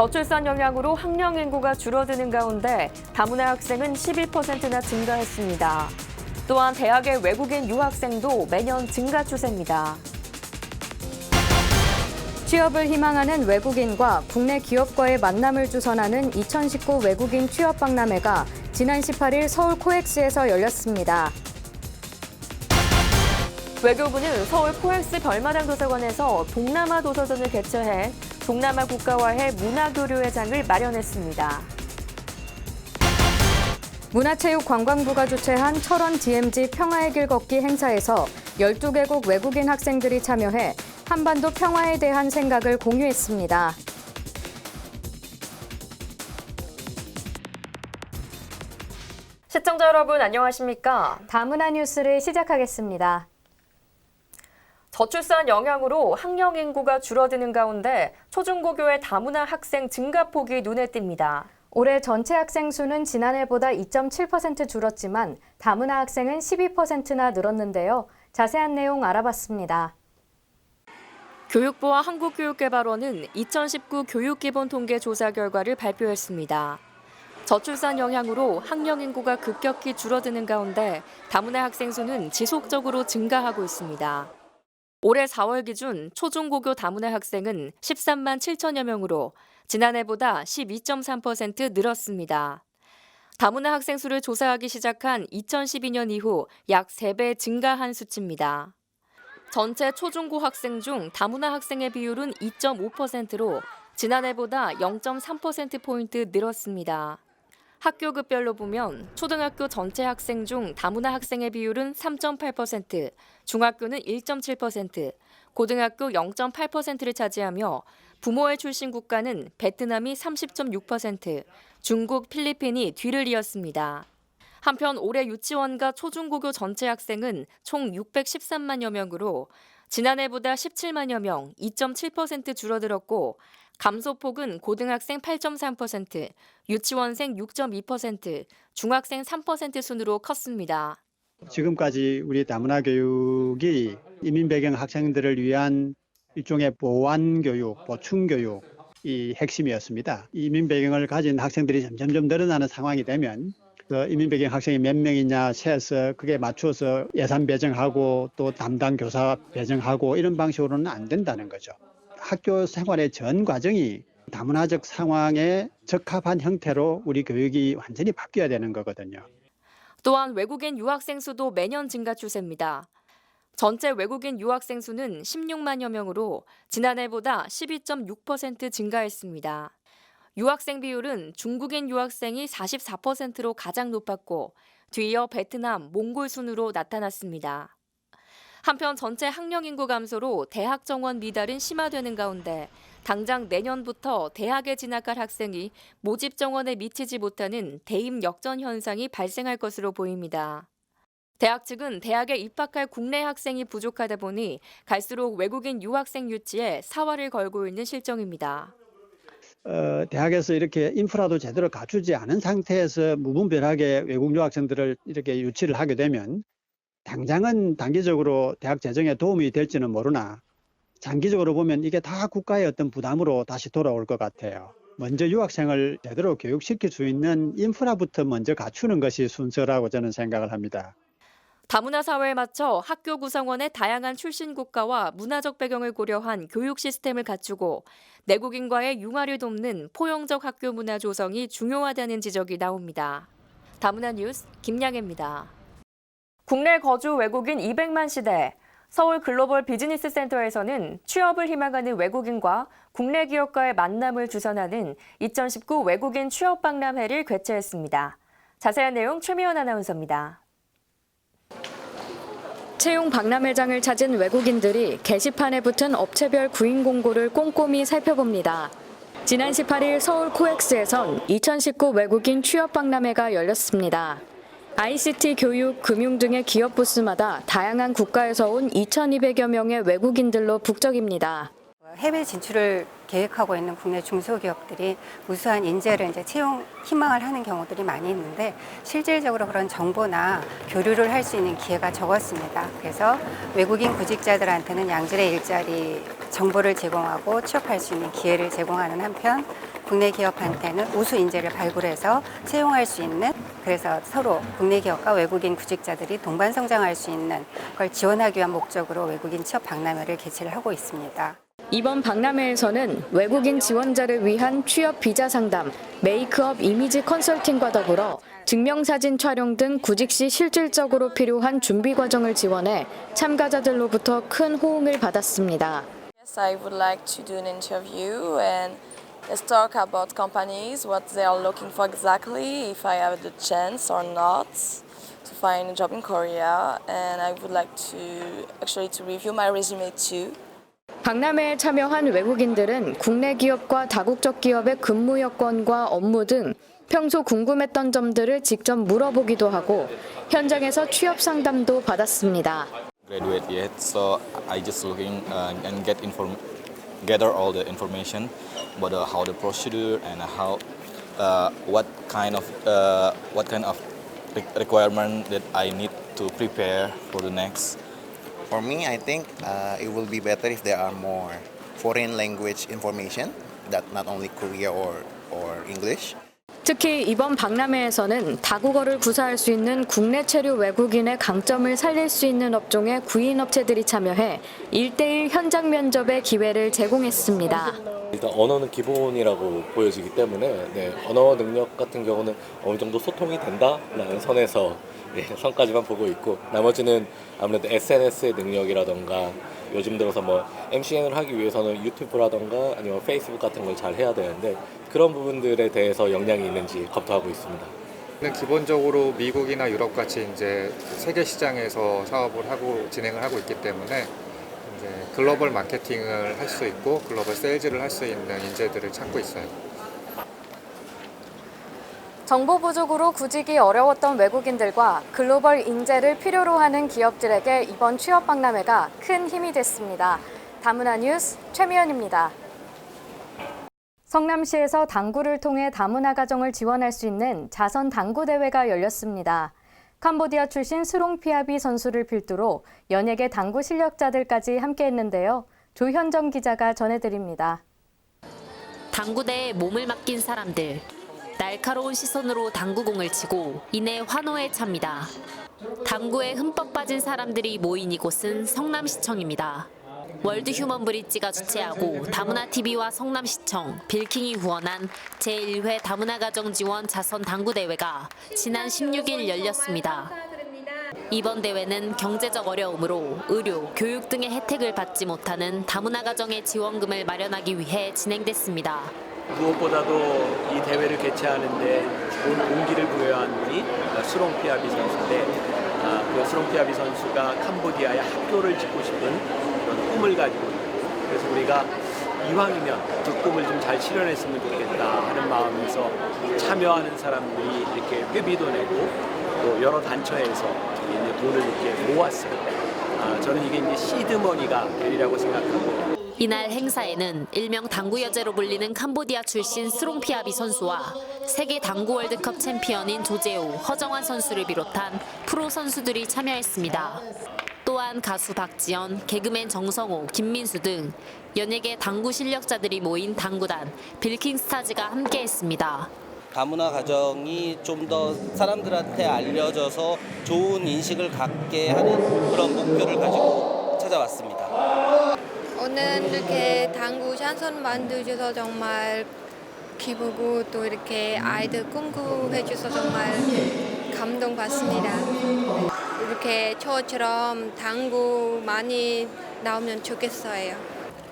저출산 영향으로 학령 인구가 줄어드는 가운데 다문화 학생은 11%나 증가했습니다. 또한 대학의 외국인 유학생도 매년 증가 추세입니다. 취업을 희망하는 외국인과 국내 기업과의 만남을 주선하는 2019 외국인 취업 박람회가 지난 18일 서울 코엑스에서 열렸습니다. 외교부는 서울 코엑스 별마당 도서관에서 동남아 도서전을 개최해 동남아 국가와의 문화교류회 장을 마련했습니다. 문화체육관광부가 주최한 철원 DMZ 평화의 길 걷기 행사에서 12개국 외국인 학생들이 참여해 한반도 평화에 대한 생각을 공유했습니다. 시청자 여러분 안녕하십니까? 다문화 뉴스를 시작하겠습니다. 저출산 영향으로 학령 인구가 줄어드는 가운데 초중고교의 다문화 학생 증가폭이 눈에 띕니다. 올해 전체 학생 수는 지난해보다 2.7% 줄었지만 다문화 학생은 12%나 늘었는데요. 자세한 내용 알아봤습니다. 교육부와 한국교육개발원은 2019 교육기본통계 조사 결과를 발표했습니다. 저출산 영향으로 학령 인구가 급격히 줄어드는 가운데 다문화 학생 수는 지속적으로 증가하고 있습니다. 올해 4월 기준 초중고교 다문화 학생은 13만 7천여 명으로 지난해보다 12.3% 늘었습니다. 다문화 학생 수를 조사하기 시작한 2012년 이후 약 3배 증가한 수치입니다. 전체 초중고 학생 중 다문화 학생의 비율은 2.5%로 지난해보다 0.3%포인트 늘었습니다. 학교급별로 보면 초등학교 전체 학생 중 다문화 학생의 비율은 3.8%, 중학교는 1.7%, 고등학교 0.8%를 차지하며 부모의 출신 국가는 베트남이 30.6%, 중국, 필리핀이 뒤를 이었습니다. 한편 올해 유치원과 초중고교 전체 학생은 총 613만여 명으로 지난해보다 17만여 명, 2.7% 줄어들었고 감소폭은 고등학생 8.3%, 유치원생 6.2%, 중학생 3% 순으로 컸습니다. 지금까지 우리 다문화 교육이 이민 배경 학생들을 위한 일종의 보완 교육, 보충 교육 이 핵심이었습니다. 이민 배경을 가진 학생들이 점점점 늘어나는 상황이 되면 그 이민 배경 학생이 몇 명이냐 세서 그게 맞춰서 예산 배정하고 또 담당 교사 배정하고 이런 방식으로는 안 된다는 거죠. 학교 생활의 전 과정이 다문화적 상황에 적합한 형태로 우리 교육이 완전히 바뀌어야 되는 거거든요. 또한 외국인 유학생 수도 매년 증가 추세입니다. 전체 외국인 유학생 수는 16만여 명으로 지난해보다 12.6% 증가했습니다. 유학생 비율은 중국인 유학생이 44%로 가장 높았고 뒤이어 베트남, 몽골 순으로 나타났습니다. 한편 전체 학령 인구 감소로 대학 정원 미달은 심화되는 가운데 당장 내년부터 대학에 진학할 학생이 모집 정원에 미치지 못하는 대입 역전 현상이 발생할 것으로 보입니다. 대학 측은 대학에 입학할 국내 학생이 부족하다 보니 갈수록 외국인 유학생 유치에 사활을 걸고 있는 실정입니다. 어, 대학에서 이렇게 인프라도 제대로 갖추지 않은 상태에서 무분별하게 외국 유학생들을 이렇게 유치를 하게 되면 당장은 단기적으로 대학 재정에 도움이 될지는 모르나 장기적으로 보면 이게 다 국가의 어떤 부담으로 다시 돌아올 것 같아요. 먼저 유학생을 제대로 교육시킬 수 있는 인프라부터 먼저 갖추는 것이 순서라고 저는 생각을 합니다. 다문화 사회에 맞춰 학교 구성원의 다양한 출신 국가와 문화적 배경을 고려한 교육 시스템을 갖추고 내국인과의 융화를 돕는 포용적 학교 문화 조성이 중요하다는 지적이 나옵니다. 다문화 뉴스 김양혜입니다. 국내 거주 외국인 200만 시대 서울 글로벌 비즈니스 센터에서는 취업을 희망하는 외국인과 국내 기업과의 만남을 주선하는 2019 외국인 취업 박람회를 개최했습니다. 자세한 내용 최미연 아나운서입니다. 채용 박람회장을 찾은 외국인들이 게시판에 붙은 업체별 구인 공고를 꼼꼼히 살펴봅니다. 지난 18일 서울 코엑스에선 2019 외국인 취업 박람회가 열렸습니다. ICT, 교육, 금융 등의 기업 부스마다 다양한 국가에서 온 2,200여 명의 외국인들로 북적입니다. 해외 진출을 계획하고 있는 국내 중소기업들이 우수한 인재를 이제 채용 희망을 하는 경우들이 많이 있는데 실질적으로 그런 정보나 교류를 할 수 있는 기회가 적었습니다. 그래서 외국인 구직자들한테는 양질의 일자리 정보를 제공하고 취업할 수 있는 기회를 제공하는 한편 국내 기업한테는 우수 인재를 발굴해서 채용할 수 있는 그래서 서로 국내 기업과 외국인 구직자들이 동반 성장할 수 있는 걸 지원하기 위한 목적으로 외국인 취업 박람회를 개최를 하고 있습니다. 이번 박람회에서는 외국인 지원자를 위한 취업 비자 상담, 메이크업 이미지 컨설팅과 더불어 증명사진 촬영 등 구직 시 실질적으로 필요한 준비 과정을 지원해 참가자들로부터 큰 호응을 받았습니다. Yes, Let's talk about companies, what they are looking for exactly, if I have the chance or not to find a job in Korea. And I would like to actually to review my resume too. 박람회에 참여한 외국인들은 국내 기업과 다국적 기업의 근무 여건과 업무 등 평소 궁금했던 점들을 직접 물어보기도 하고 현장에서 취업 상담도 받았습니다. graduate yet, so I just looking uh, and get inform, gather all the information about how the procedure and how uh, what kind of uh, what kind of re- requirement that I need to prepare for the next. For me, I think uh, it will be better if there are more foreign language information that not only Korea or, or English. 특히 이번 박람회에서는 다국어를 구사할 수 있는 국내 체류 외국인의 강점을 살릴 수 있는 업종의 구인 업체들이 참여해 1대1 현장 면접의 기회를 제공했습니다. 일단 언어는 기본이라고 보여지기 때문에 네, 언어 능력 같은 경우는 어느 정도 소통이 된다라는 선에서 예, 선까지만 보고 있고 나머지는 아무래도 SNS의 능력이라던가 요즘 들어서 뭐 MCN을 하기 위해서는 유튜브라던가 아니면 페이스북 같은 걸 잘 해야 되는데 그런 부분들에 대해서 역량이 있는지 검토하고 있습니다. 는 기본적으로 미국이나 유럽 같이 이제 세계 시장에서 사업을 하고 진행을 하고 있기 때문에 이제 글로벌 마케팅을 할 수 있고 글로벌 세일즈를 할 수 있는 인재들을 찾고 있어요. 정보 부족으로 구직이 어려웠던 외국인들과 글로벌 인재를 필요로 하는 기업들에게 이번 취업 박람회가 큰 힘이 됐습니다. 다문화 뉴스 최미연입니다. 성남시에서 당구를 통해 다문화 가정을 지원할 수 있는 자선 당구 대회가 열렸습니다. 캄보디아 출신 스롱피아비 선수를 필두로 연예계 당구 실력자들까지 함께했는데요. 조현정 기자가 전해드립니다. 당구대에 몸을 맡긴 사람들. 날카로운 시선으로 당구공을 치고 이내 환호에 찹니다. 당구에 흠뻑 빠진 사람들이 모인 이곳은 성남시청입니다. 월드 휴먼 브릿지가 주최하고 다문화 TV와 성남시청, 빌킹이 후원한 제1회 다문화 가정 지원 자선 당구 대회가 지난 16일 열렸습니다. 이번 대회는 경제적 어려움으로 의료, 교육 등의 혜택을 받지 못하는 다문화 가정의 지원금을 마련하기 위해 진행됐습니다. 무엇보다도 이 대회를 개최하는데 온 온기를 부여한 분이 수롱피아비 선수인데 아, 그 수롱피아비 선수가 캄보디아에 학교를 짓고 싶은 꿈을 가지고 그래서 우리가 이왕이면 그 꿈을 좀 잘 실현했으면 좋겠다 하는 마음에서 참여하는 사람들이 이렇게 회비도 내고 또 여러 단체에서 이제 돈을 이렇게 모았어요. 아, 저는 이게 이제 시드머니가 되리라고 생각하고 이날 행사에는 일명 당구 여제로 불리는 캄보디아 출신 스롱피아비 선수와 세계 당구 월드컵 챔피언인 조재호, 허정환 선수를 비롯한 프로 선수들이 참여했습니다. 또한 가수 박지연, 개그맨 정성호, 김민수 등 연예계 당구 실력자들이 모인 당구단 빌킹스타즈가 함께했습니다. 다문화 가정이 좀 더 사람들한테 알려져서 좋은 인식을 갖게 하는 그런 목표를 가지고 찾아왔습니다. 오늘 이렇게 당구 šanson 만들어줘서 정말 기쁘고 또 이렇게 아이들 꿈꾸해줘서 정말 감동받습니다. 이렇게 저처럼 당구 많이 나오면 좋겠어요.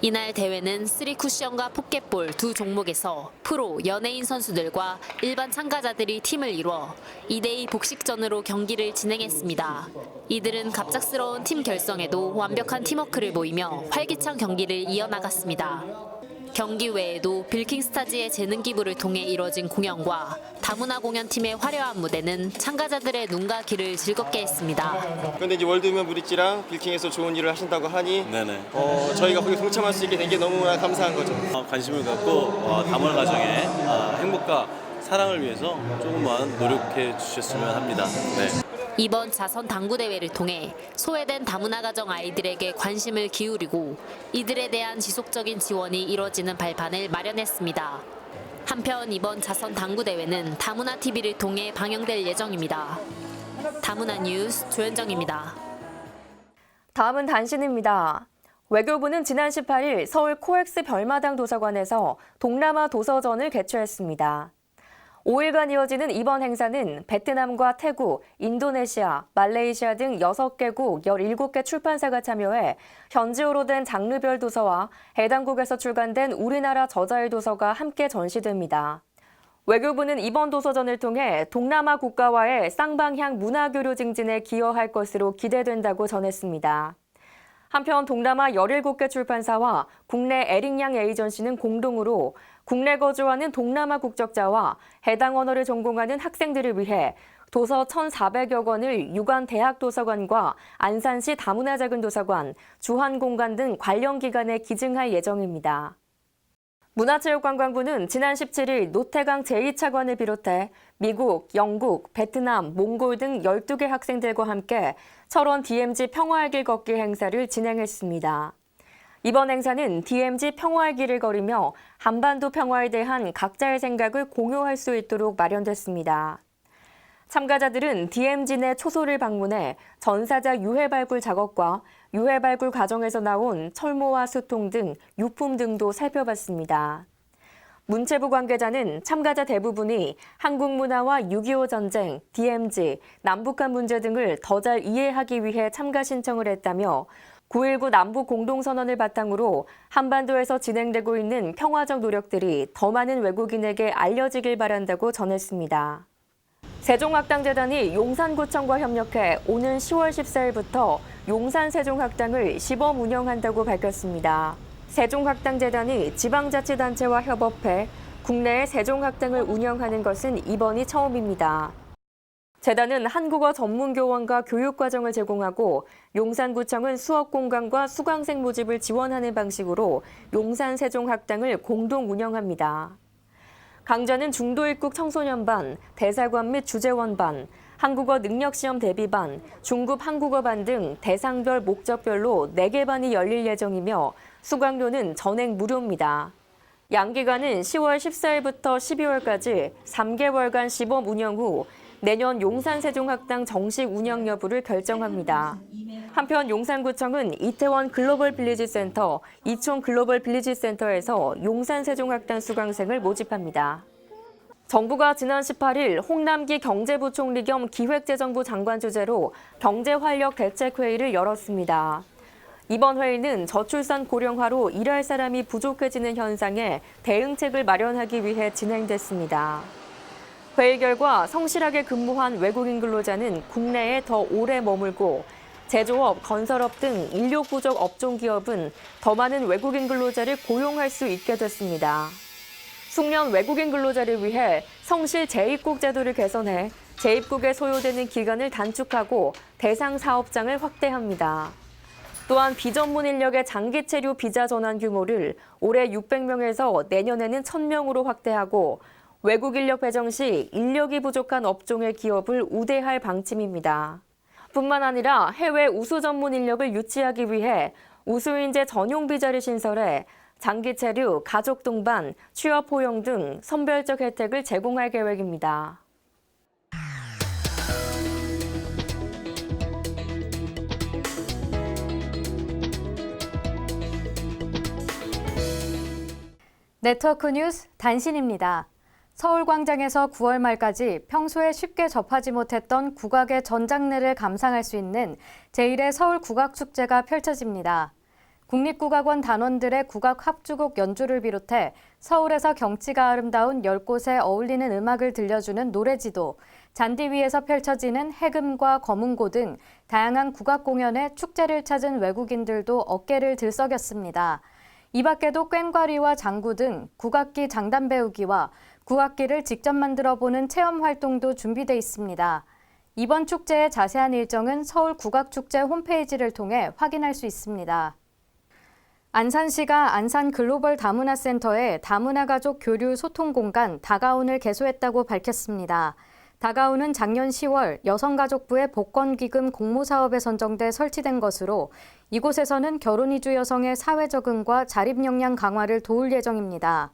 이날 대회는 쓰리 쿠션과 포켓볼 두 종목에서 프로, 연예인 선수들과 일반 참가자들이 팀을 이뤄 2대2 복식전으로 경기를 진행했습니다. 이들은 갑작스러운 팀 결성에도 완벽한 팀워크를 보이며 활기찬 경기를 이어나갔습니다. 경기 외에도 빌킹스타즈의 재능 기부를 통해 이뤄진 공연과 다문화 공연팀의 화려한 무대는 참가자들의 눈과 귀를 즐겁게 했습니다. 그런데 이제 월드맨 브릿지랑 빌킹에서 좋은 일을 하신다고 하니 네네. 어, 저희가 거기 동참할 수 있게 된 게 너무나 감사한 거죠. 관심을 갖고 어, 다문화 가정의 어, 행복과 사랑을 위해서 조금만 노력해 주셨으면 합니다. 네. 이번 자선 당구 대회를 통해 소외된 다문화 가정 아이들에게 관심을 기울이고 이들에 대한 지속적인 지원이 이뤄지는 발판을 마련했습니다. 한편 이번 자선 당구 대회는 다문화 TV를 통해 방영될 예정입니다. 다문화 뉴스 조현정입니다. 다음은 단신입니다. 외교부는 지난 18일 서울 코엑스 별마당 도서관에서 동남아 도서전을 개최했습니다. 5일간 이어지는 이번 행사는 베트남과 태국, 인도네시아, 말레이시아 등 6개국 17개 출판사가 참여해 현지어로 된 장르별 도서와 해당국에서 출간된 우리나라 저자의 도서가 함께 전시됩니다. 외교부는 이번 도서전을 통해 동남아 국가와의 쌍방향 문화교류 증진에 기여할 것으로 기대된다고 전했습니다. 한편 동남아 17개 출판사와 국내 에릭양 에이전시는 공동으로 국내 거주하는 동남아 국적자와 해당 언어를 전공하는 학생들을 위해 도서 1,400여 권을 유관 대학 도서관과 안산시 다문화 작은 도서관, 주한 공간 등 관련 기관에 기증할 예정입니다. 문화체육관광부는 지난 17일 노태강 제2차관을 비롯해 미국, 영국, 베트남, 몽골 등 12개 학생들과 함께 철원 DMZ 평화의 길 걷기 행사를 진행했습니다. 이번 행사는 DMZ 평화의 길을 걸으며 한반도 평화에 대한 각자의 생각을 공유할 수 있도록 마련됐습니다. 참가자들은 DMZ 내 초소를 방문해 전사자 유해 발굴 작업과 유해 발굴 과정에서 나온 철모와 수통 등 유품 등도 살펴봤습니다. 문체부 관계자는 참가자 대부분이 한국 문화와 6.25 전쟁, DMZ, 남북한 문제 등을 더 잘 이해하기 위해 참가 신청을 했다며 9.19 남북 공동선언을 바탕으로 한반도에서 진행되고 있는 평화적 노력들이 더 많은 외국인에게 알려지길 바란다고 전했습니다. 세종학당재단이 용산구청과 협력해 오는 10월 14일부터 용산 세종학당을 시범 운영한다고 밝혔습니다. 세종학당재단이 지방자치단체와 협업해 국내에 세종학당을 운영하는 것은 이번이 처음입니다. 재단은 한국어 전문 교원과 교육 과정을 제공하고 용산구청은 수업 공간과 수강생 모집을 지원하는 방식으로 용산 세종학당을 공동 운영합니다. 강좌는 중도 입국 청소년 반, 대사관 및 주재원 반, 한국어 능력시험 대비반, 중급 한국어반 등 대상별 목적별로 4개 반이 열릴 예정이며 수강료는 전액 무료입니다. 양기간은 10월 14일부터 12월까지 3개월간 시범 운영 후 내년 용산세종학당 정식 운영 여부를 결정합니다. 한편 용산구청은 이태원 글로벌 빌리지 센터, 이촌 글로벌 빌리지 센터에서 용산세종학당 수강생을 모집합니다. 정부가 지난 18일 홍남기 경제부총리 겸 기획재정부 장관 주재로 경제활력 대책회의를 열었습니다. 이번 회의는 저출산 고령화로 일할 사람이 부족해지는 현상에 대응책을 마련하기 위해 진행됐습니다. 회의 결과 성실하게 근무한 외국인 근로자는 국내에 더 오래 머물고 제조업, 건설업 등 인력 부족 업종 기업은 더 많은 외국인 근로자를 고용할 수 있게 됐습니다. 숙련 외국인 근로자를 위해 성실 재입국 제도를 개선해 재입국에 소요되는 기간을 단축하고 대상 사업장을 확대합니다. 또한 비전문 인력의 장기 체류 비자 전환 규모를 올해 600명에서 내년에는 1000명으로 확대하고 외국 인력 배정 시 인력이 부족한 업종의 기업을 우대할 방침입니다. 뿐만 아니라 해외 우수 전문 인력을 유치하기 위해 우수인재 전용 비자를 신설해 장기 체류, 가족 동반, 취업 포용 등 선별적 혜택을 제공할 계획입니다. 네트워크 뉴스 단신입니다. 서울광장에서 9월 말까지 평소에 쉽게 접하지 못했던 국악의 전 장르를 감상할 수 있는 제1회 서울 국악축제가 펼쳐집니다. 국립국악원 단원들의 국악 합주곡 연주를 비롯해 서울에서 경치가 아름다운 10곳에 어울리는 음악을 들려주는 노래지도, 잔디 위에서 펼쳐지는 해금과 거문고 등 다양한 국악 공연에 축제를 찾은 외국인들도 어깨를 들썩였습니다. 이 밖에도 꽹과리와 장구 등 국악기 장단 배우기와 국악기를 직접 만들어 보는 체험 활동도 준비돼 있습니다. 이번 축제의 자세한 일정은 서울 국악축제 홈페이지를 통해 확인할 수 있습니다. 안산시가 안산 글로벌 다문화 센터에 다문화 가족 교류 소통 공간 다가온을 개소했다고 밝혔습니다. 다가온은 작년 10월 여성가족부의 복권기금 공모사업에 선정돼 설치된 것으로 이곳에서는 결혼 이주 여성의 사회 적응과 자립 역량 강화를 도울 예정입니다.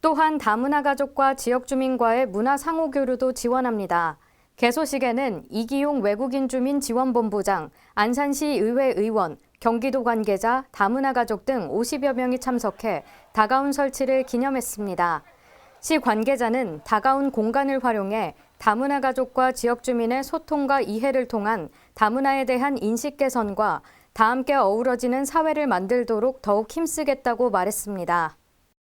또한 다문화 가족과 지역 주민과의 문화 상호 교류도 지원합니다. 개소식에는 이기용 외국인 주민 지원본부장, 안산시 의회 의원, 경기도 관계자, 다문화 가족 등 50여 명이 참석해 다가온 설치를 기념했습니다. 시 관계자는 다가온 공간을 활용해 다문화 가족과 지역 주민의 소통과 이해를 통한 다문화에 대한 인식 개선과 다 함께 어우러지는 사회를 만들도록 더욱 힘쓰겠다고 말했습니다.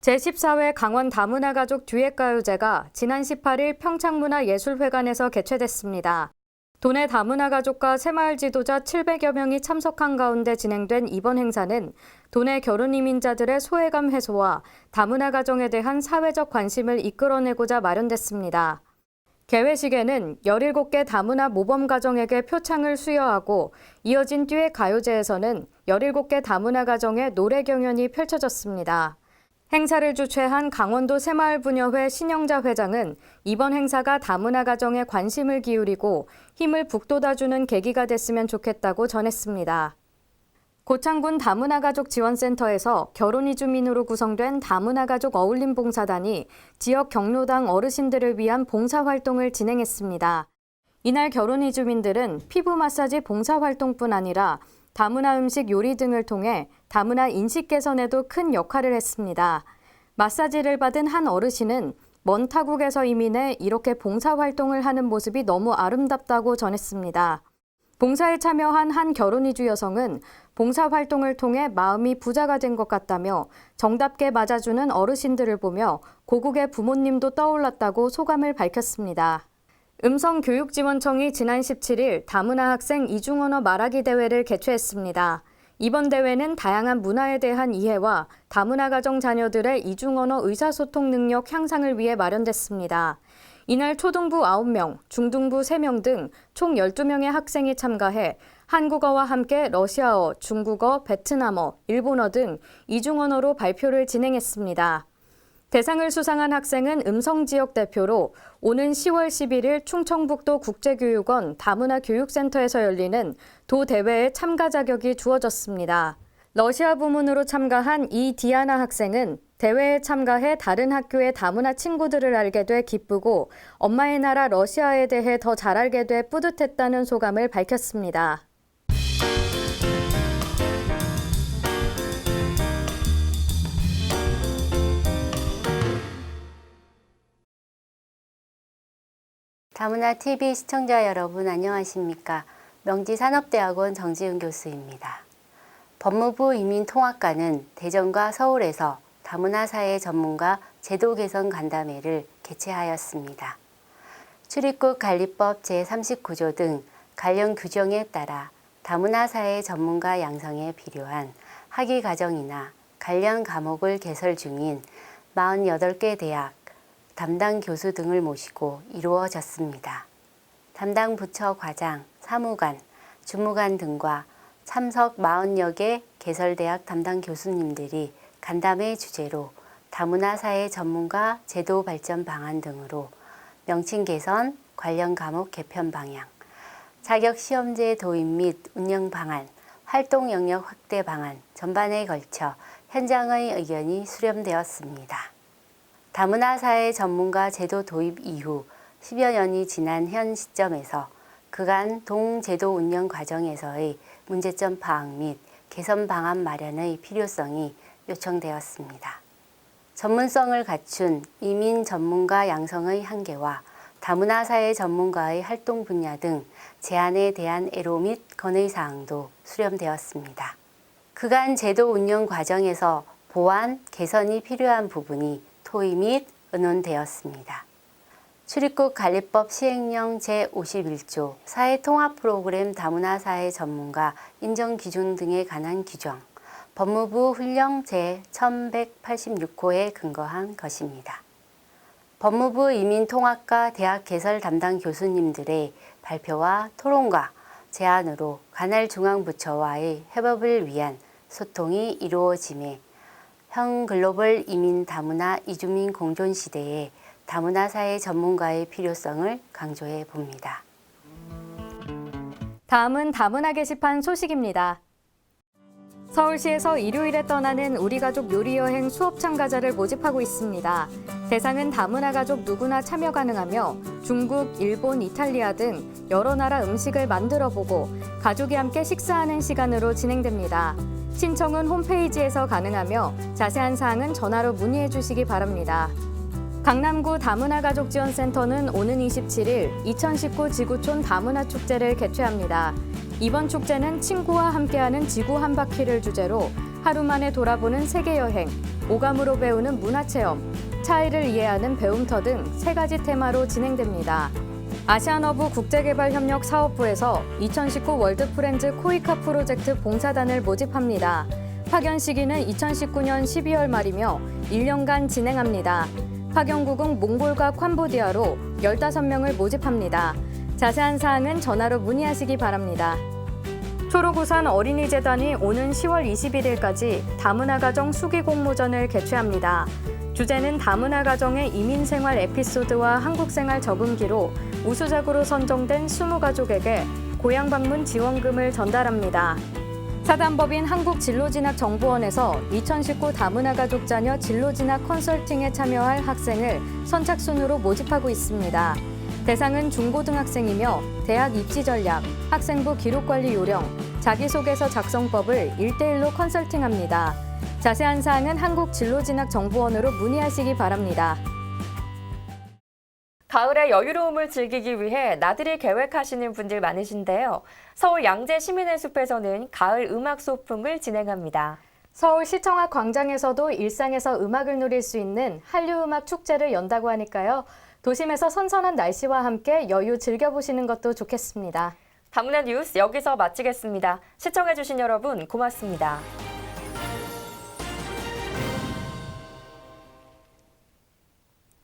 제14회 강원 다문화 가족 듀엣 가요제가 지난 18일 평창문화예술회관에서 개최됐습니다. 도내 다문화 가족과 새마을 지도자 700여 명이 참석한 가운데 진행된 이번 행사는 도내 결혼 이민자들의 소외감 해소와 다문화 가정에 대한 사회적 관심을 이끌어내고자 마련됐습니다. 개회식에는 17개 다문화 모범 가정에게 표창을 수여하고 이어진 듀엣 가요제에서는 17개 다문화 가정의 노래 경연이 펼쳐졌습니다. 행사를 주최한 강원도 새마을부녀회 신영자 회장은 이번 행사가 다문화 가정에 관심을 기울이고 힘을 북돋아주는 계기가 됐으면 좋겠다고 전했습니다. 고창군 다문화 가족 지원센터에서 결혼 이주민으로 구성된 다문화 가족 어울림 봉사단이 지역 경로당 어르신들을 위한 봉사 활동을 진행했습니다. 이날 결혼 이주민들은 피부 마사지 봉사 활동뿐 아니라 다문화 음식 요리 등을 통해 다문화 인식 개선에도 큰 역할을 했습니다. 마사지를 받은 한 어르신은 먼 타국에서 이민해 이렇게 봉사 활동을 하는 모습이 너무 아름답다고 전했습니다. 봉사에 참여한 한 결혼 이주 여성은 봉사 활동을 통해 마음이 부자가 된 것 같다며 정답게 맞아주는 어르신들을 보며 고국의 부모님도 떠올랐다고 소감을 밝혔습니다. 음성교육지원청이 지난 17일 다문화 학생 이중언어 말하기 대회를 개최했습니다. 이번 대회는 다양한 문화에 대한 이해와 다문화 가정 자녀들의 이중언어 의사소통 능력 향상을 위해 마련됐습니다. 이날 초등부 9명, 중등부 3명 등 총 12명의 학생이 참가해 한국어와 함께 러시아어, 중국어, 베트남어, 일본어 등 이중언어로 발표를 진행했습니다. 대상을 수상한 학생은 음성 지역 대표로 오는 10월 11일 충청북도 국제교육원 다문화 교육센터에서 열리는 도 대회에 참가 자격이 주어졌습니다. 러시아 부문으로 참가한 이 디아나 학생은 대회에 참가해 다른 학교의 다문화 친구들을 알게 돼 기쁘고 엄마의 나라 러시아에 대해 더 잘 알게 돼 뿌듯했다는 소감을 밝혔습니다. 다문화 TV 시청자 여러분 안녕하십니까? 명지산업대학원 정지훈 교수입니다. 법무부 이민통합과는 대전과 서울에서 다문화 사회 전문가 제도 개선 간담회를 개최하였습니다. 출입국 관리법 제39조 등 관련 규정에 따라 다문화 사회 전문가 양성에 필요한 학위 과정이나 관련 과목을 개설 중인 48개 대학 담당 교수 등을 모시고 이루어졌습니다. 담당 부처 과장, 사무관, 주무관 등과 참석 40여 개 개설대학 담당 교수님들이 간담회 주제로 다문화 사회 전문가 제도 발전 방안 등으로 명칭 개선, 관련 과목 개편 방향, 자격 시험제 도입 및 운영 방안, 활동 영역 확대 방안 전반에 걸쳐 현장의 의견이 수렴되었습니다. 다문화 사회 전문가 제도 도입 이후 10여 년이 지난 현 시점에서 그간 동제도 운영 과정에서의 문제점 파악 및 개선 방안 마련의 필요성이 요청되었습니다. 전문성을 갖춘 이민 전문가 양성의 한계와 다문화 사회 전문가의 활동 분야 등 제안에 대한 애로 및 건의 사항도 수렴되었습니다. 그간 제도 운영 과정에서 보완, 개선이 필요한 부분이 토의 및 의논되었습니다. 출입국 관리법 시행령 제51조 사회통합 프로그램 다문화 사회 전문가 인정 기준 등에 관한 규정, 법무부 훈령 제1186호에 근거한 것입니다. 법무부 이민통합과 대학 개설 담당 교수님들의 발표와 토론과 제안으로 관할 중앙부처와의 협업을 위한 소통이 이루어짐에 현 글로벌 이민 다문화 이주민 공존 시대에 다문화 사회 전문가의 필요성을 강조해 봅니다. 다음은 다문화 게시판 소식입니다. 서울시에서 일요일에 떠나는 우리 가족 요리 여행 수업 참가자를 모집하고 있습니다. 대상은 다문화 가족 누구나 참여 가능하며 중국, 일본, 이탈리아 등 여러 나라 음식을 만들어 보고 가족이 함께 식사하는 시간으로 진행됩니다. 신청은 홈페이지에서 가능하며 자세한 사항은 전화로 문의해 주시기 바랍니다. 강남구 다문화 가족 지원센터는 오는 27일 2019 지구촌 다문화 축제를 개최합니다. 이번 축제는 친구와 함께하는 지구 한 바퀴를 주제로 하루 만에 돌아보는 세계 여행, 오감으로 배우는 문화 체험, 차이를 이해하는 배움터 등 세 가지 테마로 진행됩니다. 아시아너브 국제개발협력 사업부에서 2019 월드 프렌즈 코이카 프로젝트 봉사단을 모집합니다. 파견 시기는 2019년 12월 말이며 1년간 진행합니다. 파견국은 몽골과 캄보디아로 15명을 모집합니다. 자세한 사항은 전화로 문의하시기 바랍니다. 초록우산 어린이재단이 오는 10월 21일까지 다문화 가정 수기 공모전을 개최합니다. 주제는 다문화 가정의 이민 생활 에피소드와 한국 생활 적응기로 우수작으로 선정된 20가족에게 고향 방문 지원금을 전달합니다. 사단법인 한국진로진학정보원에서 2019 다문화 가족 자녀 진로진학 컨설팅에 참여할 학생을 선착순으로 모집하고 있습니다. 대상은 중고등학생이며 대학 입시 전략, 학생부 기록관리 요령, 자기소개서 작성법을 1대1로 컨설팅합니다. 자세한 사항은 한국진로진학정보원으로 문의하시기 바랍니다. 가을의 여유로움을 즐기기 위해 나들이 계획하시는 분들 많으신데요. 서울 양재 시민의 숲에서는 가을 음악 소풍을 진행합니다. 서울 시청 앞 광장에서도 일상에서 음악을 누릴 수 있는 한류 음악 축제를 연다고 하니까요. 도심에서 선선한 날씨와 함께 여유 즐겨보시는 것도 좋겠습니다. 다문화 뉴스 여기서 마치겠습니다. 시청해주신 여러분 고맙습니다.